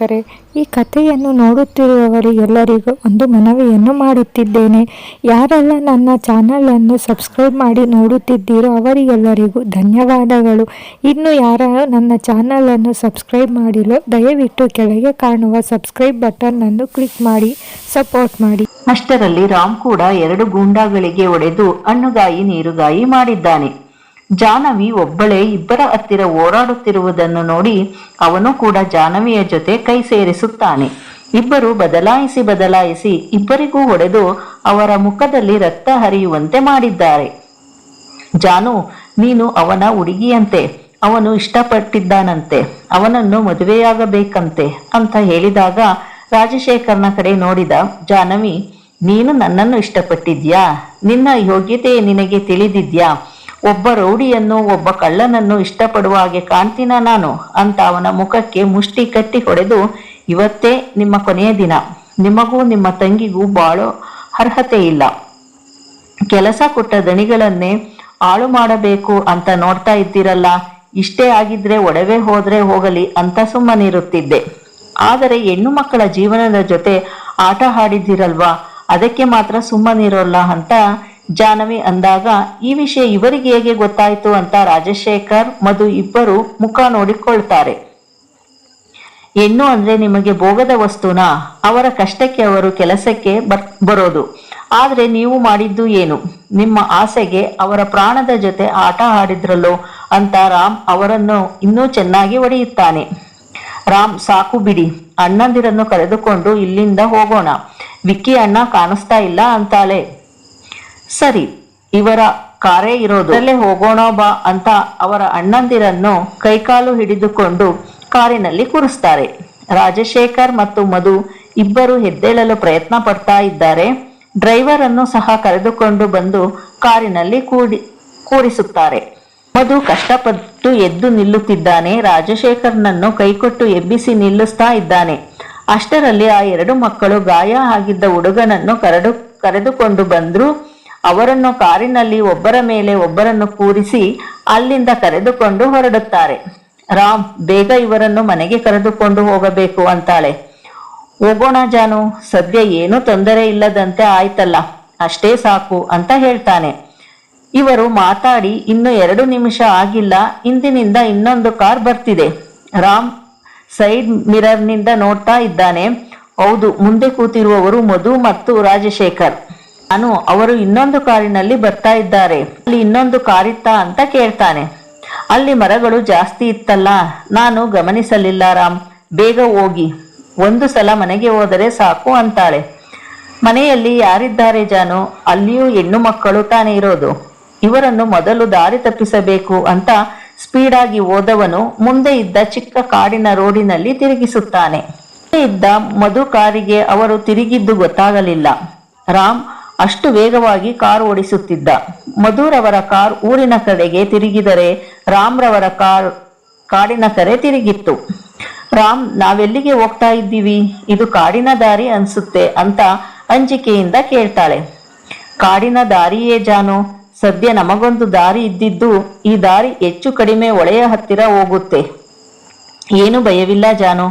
ವೀಕ್ಷಕರೇ ಈ ಕಥೆಯನ್ನು ನೋಡುತ್ತಿರುವವರಿಗೆಲ್ಲರಿಗೂ ಒಂದು ಮನವಿಯನ್ನು ಮಾಡುತ್ತಿದ್ದೇನೆ. ಯಾರೆಲ್ಲ ನನ್ನ ಚಾನಲನ್ನು ಸಬ್ಸ್ಕ್ರೈಬ್ ಮಾಡಿ ನೋಡುತ್ತಿದ್ದೀರೋ ಅವರಿಗೆಲ್ಲರಿಗೂ ಧನ್ಯವಾದಗಳು. ಇನ್ನು ಯಾರು ನನ್ನ ಚಾನಲನ್ನು ಸಬ್ಸ್ಕ್ರೈಬ್ ಮಾಡಿಲ್ಲ, ದಯವಿಟ್ಟು ಕೆಳಗೆ ಕಾಣುವ ಸಬ್ಸ್ಕ್ರೈಬ್ ಬಟನ್ ಅನ್ನು ಕ್ಲಿಕ್ ಮಾಡಿ, ಸಪೋರ್ಟ್ ಮಾಡಿ. ಅಷ್ಟರಲ್ಲಿ ರಾಮ್ ಕೂಡ ಎರಡು ಗೂಂಡಾಗಳಿಗೆ ಒಡೆದು ಹಣ್ಣುಗಾಯಿ, ನೀರುಗಾಯಿ ಮಾಡಿದ್ದಾನೆ. ಜಾನವಿ ಒಬ್ಬಳೇ ಇಬ್ಬರ ಹತ್ತಿರ ಓಡಾಡುತ್ತಿರುವುದನ್ನು ನೋಡಿ ಅವನು ಕೂಡ ಜಾನವಿಯ ಜೊತೆ ಕೈ ಸೇರಿಸುತ್ತಾನೆ. ಇಬ್ಬರು ಬದಲಾಯಿಸಿ ಬದಲಾಯಿಸಿ ಇಬ್ಬರಿಗೂ ಹೊಡೆದು ಅವರ ಮುಖದಲ್ಲಿ ರಕ್ತ ಹರಿಯುವಂತೆ ಮಾಡಿದ್ದಾರೆ. ಜಾನು, ನೀನು ಅವನ ಹುಡುಗಿಯಂತೆ, ಅವನು ಇಷ್ಟಪಟ್ಟಿದ್ದಾನಂತೆ, ಅವನನ್ನು ಮದುವೆಯಾಗಬೇಕಂತೆ ಅಂತ ಹೇಳಿದಾಗ ರಾಜಶೇಖರ್ನ ಕಡೆ ನೋಡಿದ ಜಾನವಿ ನೀನು ನನ್ನನ್ನು ಇಷ್ಟಪಟ್ಟಿದ್ಯಾ? ನಿನ್ನ ಯೋಗ್ಯತೆ ನಿನಗೆ ತಿಳಿದಿದ್ಯಾ? ಒಬ್ಬ ರೌಡಿಯನ್ನು, ಒಬ್ಬ ಕಳ್ಳನನ್ನು ಇಷ್ಟಪಡುವ ಹಾಗೆ ಕಾಣ್ತೀನ ನಾನು? ಅಂತ ಅವನ ಮುಖಕ್ಕೆ ಮುಷ್ಟಿ ಕಟ್ಟಿ ಹೊಡೆದು, ಇವತ್ತೇ ನಿಮ್ಮ ಕೊನೆಯ ದಿನ. ನಿಮಗೂ ನಿಮ್ಮ ತಂಗಿಗೂ ಬಾಳೋ ಅರ್ಹತೆ ಇಲ್ಲ. ಕೆಲಸ ಕೊಟ್ಟ ದಣಿಗಳನ್ನೇ ಹಾಳು ಮಾಡಬೇಕು ಅಂತ ನೋಡ್ತಾ ಇದ್ದೀರಲ್ಲ, ಇಷ್ಟೇ ಆಗಿದ್ರೆ ಒಡವೆ ಹೋದ್ರೆ ಹೋಗಲಿ ಅಂತ ಸುಮ್ಮನಿರುತ್ತಿದ್ದೆ. ಆದರೆ ಹೆಣ್ಣು ಮಕ್ಕಳ ಜೀವನದ ಜೊತೆ ಆಟ ಆಡಿದ್ದೀರಲ್ವಾ? ಅದಕ್ಕೆ ಮಾತ್ರ ಸುಮ್ಮನಿರೋಲ್ಲ ಅಂತ ಜಾನವಿ ಅಂದಾಗ, ಈ ವಿಷಯ ಇವರಿಗೆ ಹೇಗೆ ಗೊತ್ತಾಯಿತು ಅಂತ ರಾಜಶೇಖರ್, ಮಧು ಇಬ್ಬರು ಮುಖ ನೋಡಿಕೊಳ್ತಾರೆ. ಹೆಣ್ಣು ಅಂದ್ರೆ ನಿಮಗೆ ಭೋಗದ ವಸ್ತುನಾ? ಅವರ ಕಷ್ಟಕ್ಕೆ ಅವರು ಕೆಲಸಕ್ಕೆ ಬರ್, ಬರೋದು. ಆದ್ರೆ ನೀವು ಮಾಡಿದ್ದು ಏನು? ನಿಮ್ಮ ಆಸೆಗೆ ಅವರ ಪ್ರಾಣದ ಜೊತೆ ಆಟ ಆಡಿದ್ರಲ್ಲೋ? ಅಂತ ರಾಮ್ ಅವರನ್ನು ಇನ್ನೂ ಚೆನ್ನಾಗಿ ಹೊಡೆಯುತ್ತಾನೆ ರಾಮ್, ಸಾಕು ಬಿಡಿ. ಅಣ್ಣಂದಿರನ್ನು ಕರೆದುಕೊಂಡು ಇಲ್ಲಿಂದ ಹೋಗೋಣ. ವಿಕ್ಕಿ ಅಣ್ಣ ಕಾಣಿಸ್ತಾ ಇಲ್ಲ ಅಂತಾಳೆ. ಸರಿ, ಇವರ ಕಾರೇ ಇರೋದು. ಅಲ್ಲೇ ಹೋಗೋಣ ಬಾ ಅಂತ ಅವರ ಅಣ್ಣಂದಿರನ್ನು ಕೈಕಾಲು ಹಿಡಿದುಕೊಂಡು ಕಾರಿನಲ್ಲಿ ಕೂರಿಸ್ತಾರೆ. ರಾಜಶೇಖರ್ ಮತ್ತು ಮಧು ಇಬ್ಬರು ಹೆದ್ದೇಳಲು ಪ್ರಯತ್ನ ಪಡ್ತಾ ಇದ್ದಾರೆ. ಡ್ರೈವರ್ ಅನ್ನು ಸಹ ಕರೆದುಕೊಂಡು ಬಂದು ಕಾರಿನಲ್ಲಿ ಕೂಡಿ, ಕೂರಿಸುತ್ತಾರೆ. ಮಧು ಕಷ್ಟಪಟ್ಟು ಎದ್ದು ನಿಲ್ಲುತ್ತಿದ್ದಾನೆ. ರಾಜಶೇಖರ್ನನ್ನು ಕೈಕೊಟ್ಟು ಎಬ್ಬಿಸಿ ನಿಲ್ಲಿಸ್ತಾ ಇದ್ದಾನೆ. ಅಷ್ಟರಲ್ಲಿ ಆ ಎರಡು ಮಕ್ಕಳು ಗಾಯ ಆಗಿದ್ದ ಹುಡುಗನನ್ನು ಕರೆದು, ಕರೆದುಕೊಂಡು ಬಂದ್ರು. ಅವರನ್ನು ಕಾರಿನಲ್ಲಿ ಒಬ್ಬರ ಮೇಲೆ ಒಬ್ಬರನ್ನು ಕೂರಿಸಿ ಅಲ್ಲಿಂದ ಕರೆದುಕೊಂಡು ಹೊರಡುತ್ತಾರೆ. ರಾಮ್, ಬೇಗ ಇವರನ್ನು ಮನೆಗೆ ಕರೆದುಕೊಂಡು ಹೋಗಬೇಕು ಅಂತಾಳೆ. ಹೋಗೋಣ ಜಾನು, ಸದ್ಯ ಏನೂ ತೊಂದರೆ ಇಲ್ಲದಂತೆ ಆಯ್ತಲ್ಲ, ಅಷ್ಟೇ ಸಾಕು ಅಂತ ಹೇಳ್ತಾನೆ. ಇವರು ಮಾತಾಡಿ, ಇನ್ನು ಎರಡು ನಿಮಿಷ ಆಗಿಲ್ಲ, ಇಂದಿನಿಂದ ಇನ್ನೊಂದು ಕಾರ್ ಬರ್ತಿದೆ. ರಾಮ್ ಸೈಡ್ ಮಿರರ್ನಿಂದ ನೋಡ್ತಾ ಇದ್ದಾನೆ. ಹೌದು, ಮುಂದೆ ಕೂತಿರುವವರು ಮಧು ಮತ್ತು ರಾಜಶೇಖರ್. ನಾನು ಅವರು ಇನ್ನೊಂದು ಕಾರಿನಲ್ಲಿ ಬರ್ತಾ ಇದ್ದಾರೆ. ಅಲ್ಲಿ ಇನ್ನೊಂದು ಕಾರಿತ್ತಾ ಅಂತ ಕೇಳ್ತಾನೆ. ಅಲ್ಲಿ ಮರಗಳು ಜಾಸ್ತಿ ಇತ್ತಲ್ಲ, ನಾನು ಗಮನಿಸಲಿಲ್ಲ ರಾಮ್. ಬೇಗ ಹೋಗಿ. ಒಂದು ಸಲ ಮನೆಗೆ ಹೋದರೆ ಸಾಕು ಅಂತಾಳೆ. ಮನೆಯಲ್ಲಿ ಯಾರಿದ್ದಾರೆ ಜಾನು? ಅಲ್ಲಿಯೂ ಹೆಣ್ಣು ಮಕ್ಕಳು ತಾನೇ ಇರೋದು. ಇವರನ್ನು ಮೊದಲು ದಾರಿ ತಪ್ಪಿಸಬೇಕು ಅಂತ ಸ್ಪೀಡಾಗಿ ಹೋದವನು ಮುಂದೆ ಇದ್ದ ಚಿಕ್ಕ ಕಾಡಿನ ರೋಡಿನಲ್ಲಿ ತಿರುಗಿಸುತ್ತಾನೆ. ಇದ್ದ ಮಧು ಕಾರಿಗೆ ಅವರು ತಿರುಗಿದ್ದು ಗೊತ್ತಾಗಲಿಲ್ಲ. ರಾಮ್ ಅಷ್ಟು ವೇಗವಾಗಿ ಕಾರ್ ಓಡಿಸುತ್ತಿದ್ದ. ಮಧುರವರ ಕಾರ್ ಊರಿನ ಕಡೆಗೆ ತಿರುಗಿದರೆ ರಾಮ್ರವರ ಕಾರ್ ಕಾಡಿನ ಕಡೆ ತಿರುಗಿತ್ತು. ರಾಮ್, ನಾವೆಲ್ಲಿಗೆ ಹೋಗ್ತಾ ಇದ್ದೀವಿ? ಇದು ಕಾಡಿನ ದಾರಿ ಅನ್ಸುತ್ತೆ ಅಂತ ಅಂಜಿಕೆಯಿಂದ ಕೇಳ್ತಾಳೆ. ಕಾಡಿನ ದಾರಿಯೇ ಜಾನು. ಸದ್ಯ ನಮಗೊಂದು ದಾರಿ ಇದ್ದಿದ್ದು ಈ ದಾರಿ ಹೆಚ್ಚು ಕಡಿಮೆ ಒಳೆಯ ಹತ್ತಿರ ಹೋಗುತ್ತೆ. ಏನು ಭಯವಿಲ್ಲ ಜಾನು.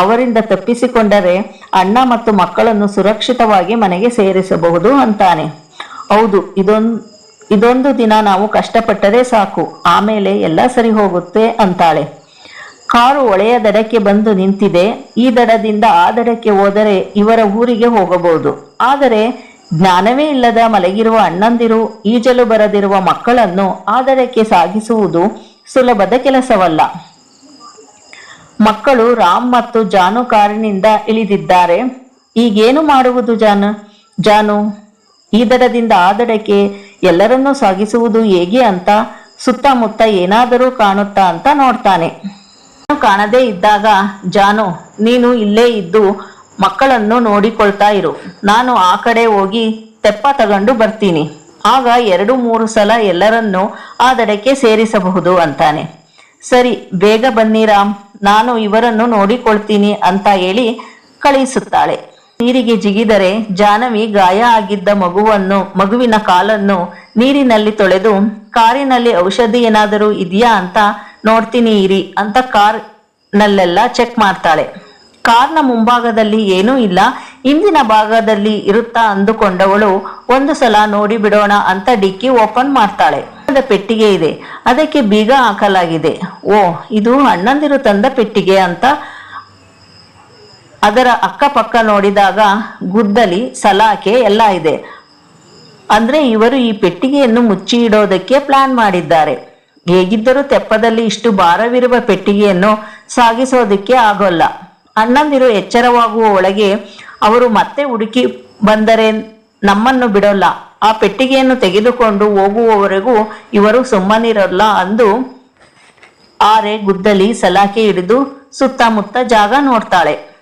ಅವರಿಂದ ತಪ್ಪಿಸಿಕೊಂಡರೆ ಅಣ್ಣ ಮತ್ತು ಮಕ್ಕಳನ್ನು ಸುರಕ್ಷಿತವಾಗಿ ಮನೆಗೆ ಸೇರಿಸಬಹುದು ಅಂತಾನೆ. ಹೌದು, ಇದೊಂದು ಇದೊಂದು ದಿನ ನಾವು ಕಷ್ಟಪಟ್ಟರೆ ಸಾಕು, ಆಮೇಲೆ ಎಲ್ಲ ಸರಿ ಹೋಗುತ್ತೆ ಅಂತಾಳೆ. ಕಾರು ಒಳೆಯ ದಡಕ್ಕೆ ಬಂದು ನಿಂತಿದೆ, ಈ ದಡದಿಂದ ಆ ದಡಕ್ಕೆ ಹೋದರೆ ಇವರ ಊರಿಗೆ ಹೋಗಬಹುದು. ಆದರೆ ಜ್ಞಾನವೇ ಇಲ್ಲದ ಮಲಗಿರುವ ಅಣ್ಣಂದಿರು, ಈಜಲು ಬರದಿರುವ ಮಕ್ಕಳನ್ನು ಆ ದಡಕ್ಕೆ ಸಾಗಿಸುವುದು ಸುಲಭದ ಕೆಲಸವಲ್ಲ. ಮಕ್ಕಳು ರಾಮ್ ಮತ್ತು ಜಾನು ಕಾರಿನಿಂದ ಇಳಿದಿದ್ದಾರೆ. ಈಗೇನು ಮಾಡುವುದು ಜಾನು? ಜಾನು, ಈ ದಡದಿಂದ ಆ ದಡಕ್ಕೆ ಎಲ್ಲರನ್ನೂ ಸಾಗಿಸುವುದು ಹೇಗೆ ಅಂತ ಸುತ್ತಮುತ್ತ ಏನಾದರೂ ಕಾಣುತ್ತಾ ಅಂತ ನೋಡ್ತಾನೆ. ಕಾಣದೇ ಇದ್ದಾಗ, ಜಾನು, ನೀನು ಇಲ್ಲೇ ಇದ್ದು ಮಕ್ಕಳನ್ನು ನೋಡಿಕೊಳ್ತಾ ಇರು. ನಾನು ಆ ಕಡೆ ಹೋಗಿ ತೆಪ್ಪ ತಗೊಂಡು ಬರ್ತೀನಿ. ಆಗ ಎರಡು ಮೂರು ಸಲ ಎಲ್ಲರನ್ನೂ ಆ ದಡಕ್ಕೆ ಸೇರಿಸಬಹುದು, ಅಂತಾನೆ. ಸರಿ, ಬೇಗ ಬನ್ನಿ ರಾಮ್. ನಾನು ಇವರನ್ನು ನೋಡಿಕೊಳ್ತೀನಿ ಅಂತ ಹೇಳಿ ಕಳುಹಿಸುತ್ತಾಳೆ ನೀರಿಗೆ ಜಿಗಿದರೆ ಜಾನವಿ ಗಾಯ ಆಗಿದ್ದ ಮಗುವನ್ನು, ಮಗುವಿನ ಕಾಲನ್ನು ನೀರಿನಲ್ಲಿ ತೊಳೆದು, ಕಾರಿನಲ್ಲಿ ಔಷಧಿ ಏನಾದರೂ ಇದೆಯಾ ಅಂತ ನೋಡ್ತೀನಿ ಇರಿ ಅಂತ ಕಾರ್ ನಲ್ಲೆಲ್ಲ ಚೆಕ್ ಮಾಡ್ತಾಳೆ. ಕಾರ್ನ ಮುಂಭಾಗದಲ್ಲಿ ಏನೂ ಇಲ್ಲ. ಹಿಂದಿನ ಭಾಗದಲ್ಲಿ ಇರುತ್ತಾ ಅಂದುಕೊಂಡವಳು, ಒಂದು ಸಲ ನೋಡಿ ಬಿಡೋಣ ಅಂತ ಡಿಕ್ಕಿ ಓಪನ್ ಮಾಡ್ತಾಳೆ. ಅದ ಪೆಟ್ಟಿಗೆ ಇದೆ. ಅದಕ್ಕೆ ಬೀಗ ಹಾಕಲಾಗಿದೆ. ಓ, ಇದು ಅಣ್ಣಂದಿರು ತಂದ ಪೆಟ್ಟಿಗೆ ಅಂತ ಅದರ ಅಕ್ಕಪಕ್ಕ ನೋಡಿದಾಗ ಗುದ್ದಲಿ, ಸಲಾಕೆ ಎಲ್ಲ ಇದೆ. ಅಂದ್ರೆ ಇವರು ಈ ಪೆಟ್ಟಿಗೆಯನ್ನು ಮುಚ್ಚಿ ಇಡೋದಕ್ಕೆ ಪ್ಲಾನ್ ಮಾಡಿದ್ದಾರೆ. ಹೇಗಿದ್ದರೂ ತೆಪ್ಪದಲ್ಲಿ ಇಷ್ಟು ಭಾರವಿರುವ ಪೆಟ್ಟಿಗೆಯನ್ನು ಸಾಗಿಸೋದಕ್ಕೆ ಆಗೋಲ್ಲ. ಅಣ್ಣಂದಿರು ಎಚ್ಚರವಾಗುವ ಒಳಗೆ ಅವರು ಮತ್ತೆ ಹುಡುಕಿ ಬಂದರೆ ನಮ್ಮನ್ನು ಬಿಡೋಲ್ಲ. ಆ ಪೆಟ್ಟಿಗೆಯನ್ನು ತೆಗೆದುಕೊಂಡು ಹೋಗುವವರೆಗೂ ಇವರು ಸುಮ್ಮನಿರಲ್ಲ ಅಂದು ಆರೆ ಗುದ್ದಲಿ ಸಲಾಕೆ ಹಿಡಿದು ಸುತ್ತಮುತ್ತ ಜಾಗ ನೋಡ್ತಾಳೆ.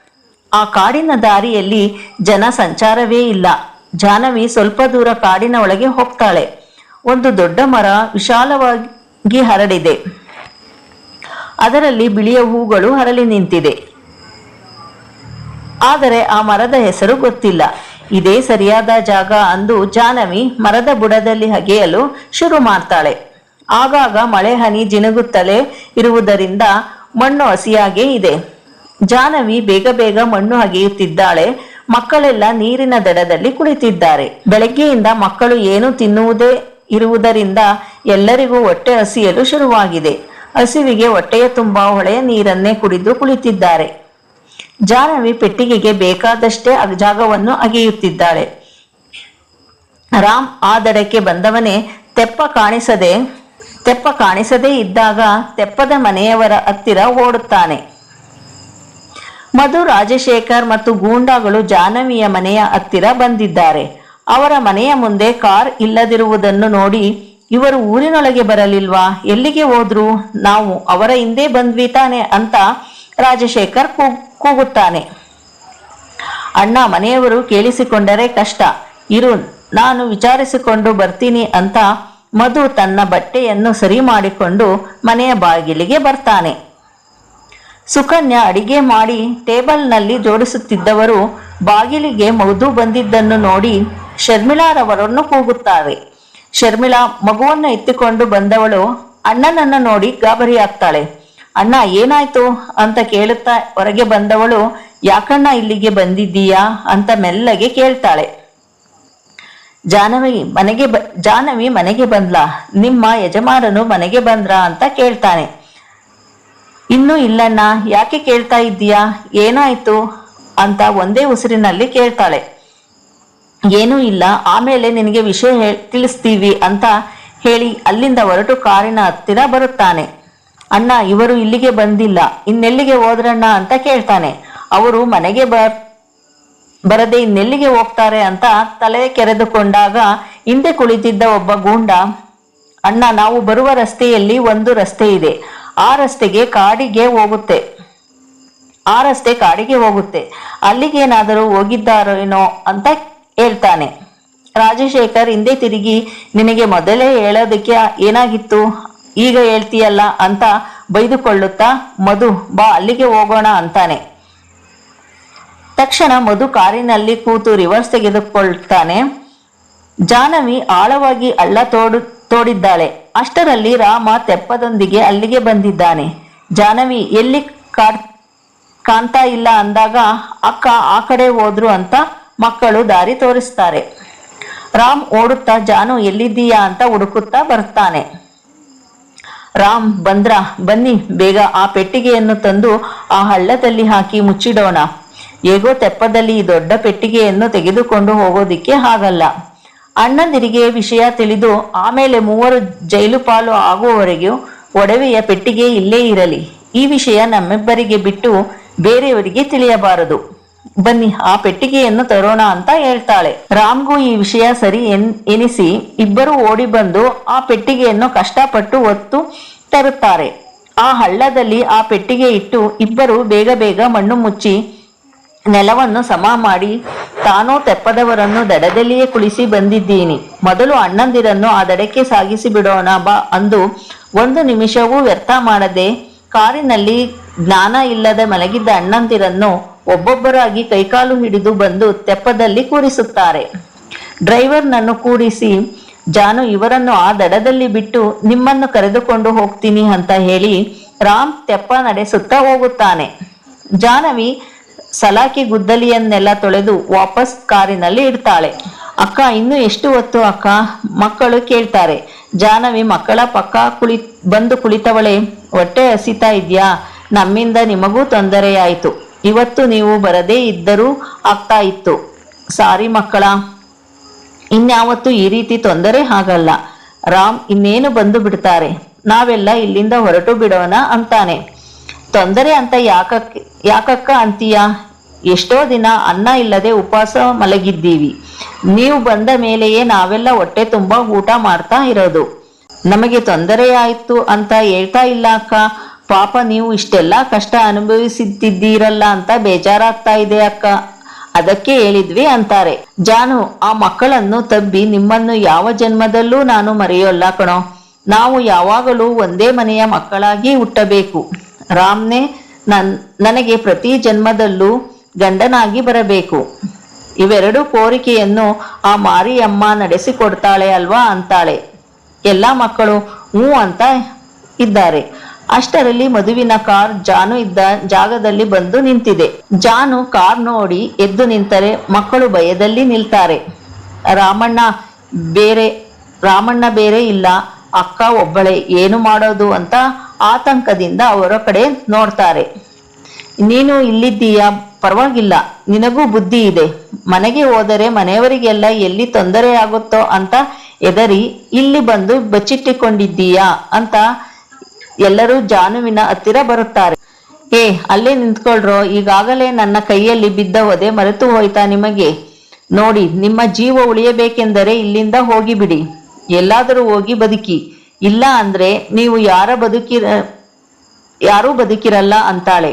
ಆ ಕಾಡಿನ ದಾರಿಯಲ್ಲಿ ಜನ ಸಂಚಾರವೇ ಇಲ್ಲ. ಜಾನವಿ ಸ್ವಲ್ಪ ದೂರ ಕಾಡಿನ ಒಳಗೆ ಹೋಗ್ತಾಳೆ. ಒಂದು ದೊಡ್ಡ ಮರ ವಿಶಾಲವಾಗಿ ಹರಡಿದೆ. ಅದರಲ್ಲಿ ಬಿಳಿಯ ಹೂಗಳು ಹರಳಿ ನಿಂತಿದೆ. ಆದರೆ ಆ ಮರದ ಹೆಸರು ಗೊತ್ತಿಲ್ಲ. ಇದೇ ಸರಿಯಾದ ಜಾಗ ಅಂದು ಜಾನವಿ ಮರದ ಬುಡದಲ್ಲಿ ಹಗೆಯಲು ಶುರು ಮಾಡ್ತಾಳೆ. ಆಗಾಗ ಮಳೆ ಹನಿ ಜಿನುಗುತ್ತಲೇ ಇರುವುದರಿಂದ ಮಣ್ಣು ಹಸಿಯಾಗೇ ಇದೆ. ಜಾನವಿ ಬೇಗ ಬೇಗ ಮಣ್ಣು ಹಗೆಯುತ್ತಿದ್ದಾಳೆ. ಮಕ್ಕಳೆಲ್ಲ ನೀರಿನ ದಡದಲ್ಲಿ ಕುಳಿತಿದ್ದಾರೆ. ಬೆಳಗ್ಗೆಯಿಂದ ಮಕ್ಕಳು ಏನು ತಿನ್ನುವುದೇ ಇರುವುದರಿಂದ ಎಲ್ಲರಿಗೂ ಹೊಟ್ಟೆ ಹಸಿಯಲು ಶುರುವಾಗಿದೆ. ಹಸಿವಿಗೆ ಹೊಟ್ಟೆಯ ತುಂಬಾ ಹೊಳೆಯ ನೀರನ್ನೇ ಕುಡಿದು ಕುಳಿತಿದ್ದಾರೆ. ಜಾನವಿ ಪೆಟ್ಟಿಗೆಗೆ ಬೇಕಾದಷ್ಟೇ ಜಾಗವನ್ನು ಅಗೆಯುತ್ತಿದ್ದಾಳೆ ರಾಮ್ ಆ ದಡಕ್ಕೆ ಬಂದವನೇ ತೆಪ್ಪ ಕಾಣಿಸದೆ, ತೆಪ್ಪ ಕಾಣಿಸದೇ ಇದ್ದಾಗ ತೆಪ್ಪದ ಮನೆಯವರ ಹತ್ತಿರ ಓಡುತ್ತಾನೆ. ಮಧು ರಾಜಶೇಖರ್ ಮತ್ತು ಗೂಂಡಾಗಳು ಜಾಹ್ನವಿಯ ಮನೆಯ ಹತ್ತಿರ ಬಂದಿದ್ದಾರೆ. ಅವರ ಮನೆಯ ಮುಂದೆ ಕಾರ್ ಇಲ್ಲದಿರುವುದನ್ನು ನೋಡಿ, ಇವರು ಊರಿನೊಳಗೆ ಬರಲಿಲ್ವಾ? ಎಲ್ಲಿಗೆ ಹೋದ್ರು? ನಾವು ಅವರ ಹಿಂದೆ ಬಂದ್ವಿ ತಾನೆ ಅಂತ ರಾಜಶೇಖರ್ ಕೂಗ್- ಕೂಗುತ್ತಾನೆ. ಅಣ್ಣ ಮನೆಯವರು ಕೇಳಿಸಿಕೊಂಡರೆ ಕಷ್ಟ. ಇರು, ನಾನು ವಿಚಾರಿಸಿಕೊಂಡು ಬರ್ತೀನಿ ಅಂತ ಮಧು ತನ್ನ ಬಟ್ಟೆಯನ್ನು ಸರಿ ಮಾಡಿಕೊಂಡು ಮನೆಯ ಬಾಗಿಲಿಗೆ ಬರ್ತಾನೆ. ಸುಕನ್ಯಾ ಅಡಿಗೆ ಮಾಡಿ ಟೇಬಲ್ನಲ್ಲಿ ಜೋಡಿಸುತ್ತಿದ್ದವರು ಬಾಗಿಲಿಗೆ ಮಧು ಬಂದಿದ್ದನ್ನು ನೋಡಿ ಶರ್ಮಿಳಾರವರನ್ನು ಕೂಗುತ್ತಾರೆ. ಶರ್ಮಿಳಾ ಮಗುವನ್ನು ಎತ್ತಿಕೊಂಡು ಬಂದವಳು ಅಣ್ಣನನ್ನು ನೋಡಿ ಗಾಬರಿಯಾಗ್ತಾಳೆ. ಅಣ್ಣ, ಏನಾಯ್ತು? ಅಂತ ಕೇಳುತ್ತಾ ಹೊರಗೆ ಬಂದವಳು, ಯಾಕಣ್ಣ ಇಲ್ಲಿಗೆ ಬಂದಿದ್ದೀಯಾ? ಅಂತ ಮೆಲ್ಲಗೆ ಕೇಳ್ತಾಳೆ. ಜಾನವಿ ಮನೆಗೆ ಬ ಜಾನವಿ ಮನೆಗೆ ಬಂದ್ಲಾ. ನಿಮ್ಮ ಯಜಮಾನನು ಮನೆಗೆ ಬಂದ್ರಾ? ಅಂತ ಕೇಳ್ತಾನೆ. ಇನ್ನೂ ಇಲ್ಲಣ್ಣ, ಯಾಕೆ ಕೇಳ್ತಾ ಇದ್ದೀಯಾ? ಏನಾಯ್ತು? ಅಂತ ಒಂದೇ ಉಸಿರಿನಲ್ಲಿ ಕೇಳ್ತಾಳೆ. ಏನೂ ಇಲ್ಲ, ಆಮೇಲೆ ನಿನಗೆ ವಿಷಯ ತಿಳಿಸ್ತೀವಿ ಅಂತ ಹೇಳಿ ಅಲ್ಲಿಂದ ಹೊರಟು ಕಾರಿನ ಹತ್ತಿರ ಬರುತ್ತಾನೆ. ಅಣ್ಣ, ಇವರು ಇಲ್ಲಿಗೆ ಬಂದಿಲ್ಲ. ಇನ್ನೆಲ್ಲಿಗೆ ಹೋದ್ರಣ್ಣ ಅಂತ ಕೇಳ್ತಾನೆ. ಅವರು ಮನೆಗೆ ಬರ್ ಬರದೆ ಇನ್ನೆಲ್ಲಿಗೆ ಹೋಗ್ತಾರೆ ಅಂತ ತಲೆ ಕೆರೆದುಕೊಂಡಾಗ ಹಿಂದೆ ಕುಳಿತಿದ್ದ ಒಬ್ಬ ಗೂಂಡ, ಅಣ್ಣ, ನಾವು ಬರುವ ರಸ್ತೆಯಲ್ಲಿ ಒಂದು ರಸ್ತೆ ಇದೆ. ಆ ರಸ್ತೆಗೆ ಕಾಡಿಗೆ ಹೋಗುತ್ತೆ. ಆ ರಸ್ತೆ ಕಾಡಿಗೆ ಹೋಗುತ್ತೆ. ಅಲ್ಲಿಗೇನಾದರೂ ಹೋಗಿದ್ದಾರೇನೋ ಅಂತ ಹೇಳ್ತಾನೆ. ರಾಜಶೇಖರ್ ಹಿಂದೆ ತಿರುಗಿ, ನಿನಗೆ ಮೊದಲೇ ಹೇಳೋದಕ್ಕೆ ಏನಾಗಿತ್ತು? ಈಗ ಹೇಳ್ತೀಯಲ್ಲ ಅಂತ ಬೈದುಕೊಳ್ಳುತ್ತಾ ಮಧು, ಬಾ, ಅಲ್ಲಿಗೆ ಹೋಗೋಣ ಅಂತಾನೆ. ತಕ್ಷಣ ಮಧು ಕಾರಿನಲ್ಲಿ ಕೂತು ರಿವರ್ಸ್ ತೆಗೆದುಕೊಳ್ತಾನೆ. ಜಾನವಿ ಆಳವಾಗಿ ಅಳ್ಳ ತೋಡು, ತೋಡಿದ್ದಾಳೆ. ಅಷ್ಟರಲ್ಲಿ ರಾಮ ತೆಪ್ಪದೊಂದಿಗೆ ಅಲ್ಲಿಗೆ ಬಂದಿದ್ದಾನೆ. ಜಾನವಿ ಎಲ್ಲಿ ಕಾಣ್ತಾ ಇಲ್ಲ ಅಂದಾಗ ಅಕ್ಕ ಆ ಕಡೆ ಹೋದ್ರು ಅಂತ ಮಕ್ಕಳು ದಾರಿ ತೋರಿಸ್ತಾರೆ ರಾಮ್ ಓಡುತ್ತಾ ಜಾನು ಎಲ್ಲಿದ್ದೀಯಾ ಅಂತ ಹುಡುಕುತ್ತಾ ಬರ್ತಾನೆ. ರಾಮ್, ಬಂದ್ರ, ಬನ್ನಿ, ಬೇಗ ಆ ಪೆಟ್ಟಿಗೆಯನ್ನು ತಂದು ಆ ಹಳ್ಳದಲ್ಲಿ ಹಾಕಿ ಮುಚ್ಚಿಡೋಣ. ಹೇಗೋ ತೆಪ್ಪದಲ್ಲಿ ಈ ದೊಡ್ಡ ಪೆಟ್ಟಿಗೆಯನ್ನು ತೆಗೆದುಕೊಂಡು ಹೋಗೋದಿಕ್ಕೆ ಆಗಲ್ಲ. ಅಣ್ಣಂದಿರಿಗೆ ವಿಷಯ ತಿಳಿದು ಆಮೇಲೆ ಮೂವರು ಜೈಲು ಪಾಲು ಆಗುವವರೆಗೂ ಒಡವೆಯ ಪೆಟ್ಟಿಗೆ ಇಲ್ಲೇ ಇರಲಿ. ಈ ವಿಷಯ ನಮ್ಮಿಬ್ಬರಿಗೆ ಬಿಟ್ಟು ಬೇರೆಯವರಿಗೆ ತಿಳಿಯಬಾರದು. ಬನ್ನಿ, ಆ ಪೆಟ್ಟಿಗೆಯನ್ನು ತರೋಣ ಅಂತ ಹೇಳ್ತಾಳೆ. ರಾಮ್ಗೂ ಈ ವಿಷಯ ಸರಿ ಎನ್, ಎನಿಸಿ, ಇಬ್ಬರು ಓಡಿ ಬಂದು ಆ ಪೆಟ್ಟಿಗೆಯನ್ನು ಕಷ್ಟಪಟ್ಟು ಒತ್ತು ತರುತ್ತಾರೆ. ಆ ಹಳ್ಳದಲ್ಲಿ ಆ ಪೆಟ್ಟಿಗೆ ಇಟ್ಟು ಇಬ್ಬರು ಬೇಗ ಬೇಗ ಮಣ್ಣು ಮುಚ್ಚಿ ನೆಲವನ್ನು ಸಮ ಮಾಡಿ, ತಾನೂ ತೆಪ್ಪದವರನ್ನು ದಡದಲ್ಲಿಯೇ ಕುಳಿಸಿ ಬಂದಿದ್ದೀನಿ. ಮೊದಲು ಅಣ್ಣಂದಿರನ್ನು ಆ ದಡಕ್ಕೆ ಸಾಗಿಸಿ ಬಿಡೋಣ ಬಾ ಅಂದು ಒಂದು ನಿಮಿಷವೂ ವ್ಯರ್ಥ ಮಾಡದೆ ಕಾರಿನಲ್ಲಿ ಜ್ಞಾನ ಇಲ್ಲದೆ ಮಲಗಿದ್ದ ಅಣ್ಣಂದಿರನ್ನು ಒಬ್ಬೊಬ್ಬರಾಗಿ ಕೈಕಾಲು ಹಿಡಿದು ಬಂದು ತೆಪ್ಪದಲ್ಲಿ ಕೂರಿಸುತ್ತಾರೆ. ಡ್ರೈವರ್ನನ್ನು ಕೂಡಿಸಿ ಜಾನು, ಇವರನ್ನು ಆ ದಡದಲ್ಲಿ ಬಿಟ್ಟು ನಿಮ್ಮನ್ನು ಕರೆದುಕೊಂಡು ಹೋಗ್ತೀನಿ ಅಂತ ಹೇಳಿ ರಾಮ್ ತೆಪ್ಪ ನಡೆಸುತ್ತಾ ಹೋಗುತ್ತಾನೆ. ಜಾನವಿ ಸಲಾಕಿ ಗುದ್ದಲಿಯನ್ನೆಲ್ಲ ತೊಳೆದು ವಾಪಸ್ ಕಾರಿನಲ್ಲಿ ಇಡ್ತಾಳೆ. ಅಕ್ಕ, ಇನ್ನು ಎಷ್ಟು ಹೊತ್ತು ಅಕ್ಕ? ಮಕ್ಕಳು ಕೇಳ್ತಾರೆ. ಜಾನವಿ ಮಕ್ಕಳ ಪಕ್ಕ ಕುಳಿ, ಬಂದು ಕುಳಿತವಳೆ. ಹೊಟ್ಟೆ ಹಸಿತಾ ಇದ್ಯಾ? ನಮ್ಮಿಂದ ನಿಮಗೂ ತೊಂದರೆಯಾಯಿತು. ಇವತ್ತು ನೀವು ಬರದೇ ಇದ್ದರೂ ಆಗ್ತಾ ಇತ್ತು. ಸಾರಿ ಮಕ್ಕಳ, ಇನ್ಯಾವತ್ತೂ ಈ ರೀತಿ ತೊಂದರೆ ಆಗಲ್ಲ. ರಾಮ್ ಇನ್ನೇನು ಬಂದು ಬಿಡ್ತಾರೆ? ನಾವೆಲ್ಲ ಇಲ್ಲಿಂದ ಹೊರಟು ಬಿಡೋಣ ಅಂತಾನೆ. ತೊಂದರೆ ಅಂತ ಯಾಕಕ್, ಯಾಕಕ್ಕ ಅಂತೀಯ? ಎಷ್ಟೋ ದಿನ ಅನ್ನ ಇಲ್ಲದೆ ಉಪವಾಸ ಮಲಗಿದ್ದೀವಿ. ನೀವು ಬಂದ ಮೇಲೆಯೇ ನಾವೆಲ್ಲ ಹೊಟ್ಟೆ ತುಂಬ ಊಟ ಮಾಡ್ತಾ ಇರೋದು. ನಮಗೆ ತೊಂದರೆ ತೊಂದರೆಯಾಯಿತು ಅಂತ ಹೇಳ್ತಾ ಇಲ್ಲ ಅಕ್ಕ. ಪಾಪ ನೀವು ಇಷ್ಟೆಲ್ಲ ಕಷ್ಟ ಅನುಭವಿಸುತ್ತಿದ್ದೀರಲ್ಲ ಅಂತ ಬೇಜಾರಾಗ್ತಾ ಇದೆ ಅಕ್ಕ. ಅದಕ್ಕೆ ಹೇಳಿದ್ವಿ ಅಂತಾರೆ. ಜಾನು, ಆ ಮಕ್ಕಳನ್ನು ತಬ್ಬಿ ನಿಮ್ಮನ್ನು ಯಾವ ಜನ್ಮದಲ್ಲೂ ನಾನು ಮರೆಯೋಲ್ಲ ಕಣೋ. ನಾವು ಯಾವಾಗಲೂ ಒಂದೇ ಮನೆಯ ಮಕ್ಕಳಾಗಿ ಹುಟ್ಟಬೇಕು. ರಾಮ್ನೆ ನನ್, ನನಗೆ ಪ್ರತಿ ಜನ್ಮದಲ್ಲೂ ಗಂಡನಾಗಿ ಬರಬೇಕು. ಇವೆರಡು ಕೋರಿಕೆಯನ್ನು ಆ ಮಾರಿಯಮ್ಮ ನಡೆಸಿಕೊಡ್ತಾಳೆ ಅಲ್ವಾ ಅಂತಾಳೆ. ಎಲ್ಲ ಮಕ್ಕಳು ಹ್ಞೂ ಅಂತ ಇದ್ದಾರೆ. ಅಷ್ಟರಲ್ಲಿ ಮಧುವಿನ ಕಾರ್ ಜಾನು ಇದ್ದ ಜಾಗದಲ್ಲಿ ಬಂದು ನಿಂತಿದೆ. ಜಾನು ಕಾರ್ ನೋಡಿ ಎದ್ದು ನಿಂತರೆ ಮಕ್ಕಳು ಭಯದಲ್ಲಿ ನಿಲ್ತಾರೆ. ರಾಮಣ್ಣ ಬೇರೆ ರಾಮಣ್ಣ ಬೇರೆ ಇಲ್ಲ, ಅಕ್ಕ ಒಬ್ಬಳೆ, ಏನು ಮಾಡೋದು ಅಂತ ಆತಂಕದಿಂದ ಅವರ ಕಡೆ ನೋಡ್ತಾರೆ. ನೀನು ಇಲ್ಲಿದ್ದೀಯಾ? ಪರವಾಗಿಲ್ಲ, ನಿನಗೂ ಬುದ್ಧಿ ಇದೆ. ಮನೆಗೆ ಹೋದರೆ ಮನೆಯವರಿಗೆಲ್ಲ ಎಲ್ಲಿ ತೊಂದರೆ ಆಗುತ್ತೋ ಅಂತ ಎದರಿ ಇಲ್ಲಿ ಬಂದು ಬಚ್ಚಿಟ್ಟಿಕೊಂಡಿದ್ದೀಯಾ? ಅಂತ ಎಲ್ಲರೂ ಜಾನುವಿನ ಹತ್ತಿರ ಬರುತ್ತಾರೆ. ಏ ಅಲ್ಲೇ ನಿಂತ್ಕೊಳ್ರೋ, ಈಗಾಗಲೇ ನನ್ನ ಕೈಯಲ್ಲಿ ಬಿದ್ದ ಒದೆ ಮರೆತು ಹೋಯ್ತಾ ನಿಮಗೆ? ನೋಡಿ, ನಿಮ್ಮ ಜೀವ ಉಳಿಯಬೇಕೆಂದರೆ ಇಲ್ಲಿಂದ ಹೋಗಿಬಿಡಿ. ಎಲ್ಲಾದರೂ ಹೋಗಿ ಬದುಕಿ. ಇಲ್ಲ ಅಂದ್ರೆ ನೀವು ಯಾರ ಬದುಕಿರ, ಯಾರೂ ಬದುಕಿರಲ್ಲ ಅಂತಾಳೆ.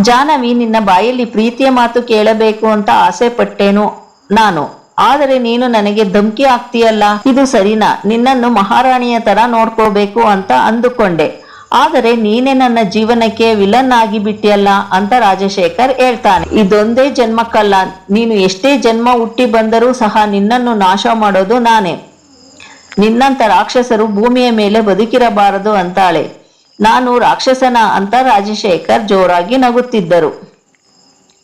ಜಾನವಿ ನಿನ್ನ ಬಾಯಲ್ಲಿ ಪ್ರೀತಿಯ ಮಾತು ಕೇಳಬೇಕು ಅಂತ ಆಸೆ ಪಟ್ಟೇನು ನಾನು. ಆದರೆ ನೀನು ನನಗೆ ಧಮ್ಕಿ ಆಗ್ತೀಯಲ್ಲ? ಇದು ಸರಿನಾ? ನಿನ್ನನ್ನು ಮಹಾರಾಣಿಯ ತರ ನೋಡ್ಕೋಬೇಕು ಅಂತ ಅಂದುಕೊಂಡೆ. ಆದರೆ ನೀನೇ ನನ್ನ ಜೀವನಕ್ಕೆ ವಿಲನ್ ಆಗಿ ಬಿಟ್ಟಿಯಲ್ಲ ಅಂತ ರಾಜಶೇಖರ್ ಹೇಳ್ತಾನೆ. ಇದೊಂದೇ ಜನ್ಮಕ್ಕಲ್ಲ ನೀನು ಎಷ್ಟೇ ಜನ್ಮ ಹುಟ್ಟಿ ಬಂದರೂ ಸಹ ನಿನ್ನನ್ನು ನಾಶ ಮಾಡೋದು ನಾನೇ. ನಿನ್ನಂತ ರಾಕ್ಷಸರು ಭೂಮಿಯ ಮೇಲೆ ಬದುಕಿರಬಾರದು ಅಂತಾಳೆ. ನಾನು ರಾಕ್ಷಸನ ಅಂತ ರಾಜಶೇಖರ್ ಜೋರಾಗಿ ನಗುತ್ತಿದ್ದರು.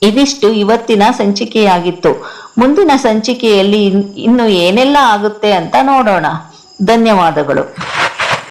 ಇದಿಷ್ಟು ಇವತ್ತಿನ ಸಂಚಿಕೆಯಾಗಿತ್ತು. ಮುಂದಿನ ಸಂಚಿಕೆಯಲ್ಲಿ ಇನ್- ಇನ್ನು ಏನೆಲ್ಲ ಆಗುತ್ತೆ ಅಂತ ನೋಡೋಣ. ಧನ್ಯವಾದಗಳು.